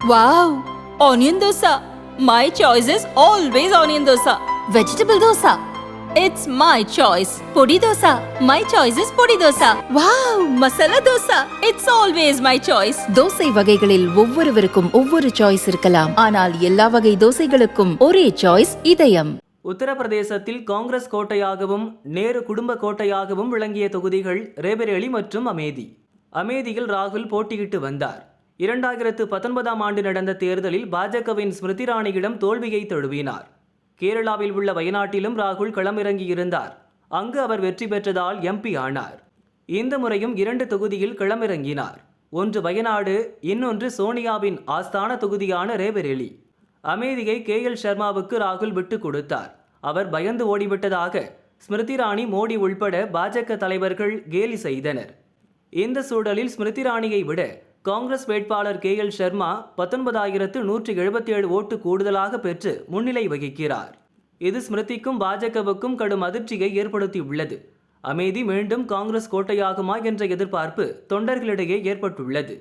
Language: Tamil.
Wow! Onion dosa. My choice is always onion dosa. Vegetable dosa. It's my choice. Podi dosa. My choice is podi dosa. Wow! Masala dosa. It's always my choice. Dosa வகைகளில் ஒவ்வொருவருக்கும் ஒவ்வொரு சாய்ஸ் இருக்கலாம் ஆனால் எல்லா வகை தோசைகளுக்கும் ஒரே சாய்ஸ் இதயம் உத்தரப்பிரதேசத்தில் காங்கிரஸ் கோட்டையாகவும் நேரு குடும்ப கோட்டையாகவும் விளங்கிய தொகுதிகள் ரேபரேலி மற்றும் அமேதி அமேதியில் ராகுல் போட்டியிட்டு வந்தார் இரண்டாயிரத்து பத்தொன்பதாம் ஆண்டு நடந்த தேர்தலில் பாஜகவின் ஸ்மிருதி இராணியிடம் தோல்வியை தழுவினார். கேரளாவில் உள்ள வயநாட்டிலும் ராகுல் களமிறங்கியிருந்தார். அங்கு அவர் வெற்றி பெற்றதால் எம்பி ஆனார். இந்த முறையும் இரண்டு தொகுதியில் களமிறங்கினார். ஒன்று வயநாடு இன்னொன்று சோனியாவின் ஆஸ்தான தொகுதியான ரேபரேலி அமேதியை கே எல் சர்மாவுக்கு ராகுல் விட்டு கொடுத்தார். அவர் பயந்து ஓடிவிட்டதாக ஸ்மிருதி இராணி மோடி உள்பட பாஜக தலைவர்கள் கேலி செய்தனர். இந்த சூழலில் ஸ்மிருதி இராணியை விட காங்கிரஸ் வேட்பாளர் கே எல் சர்மா பத்தொன்பதாயிரத்து நூற்றி எழுபத்தி ஏழு ஓட்டு கூடுதலாக பெற்று முன்னிலை வகிக்கிறார். இது ஸ்மிருதிக்கும் பாஜகவுக்கும் கடும் அதிர்ச்சியை ஏற்படுத்தியுள்ளது. அமேதி மீண்டும் காங்கிரஸ் கோட்டையாகுமா என்ற எதிர்பார்ப்பு தொண்டர்களிடையே ஏற்பட்டுள்ளது.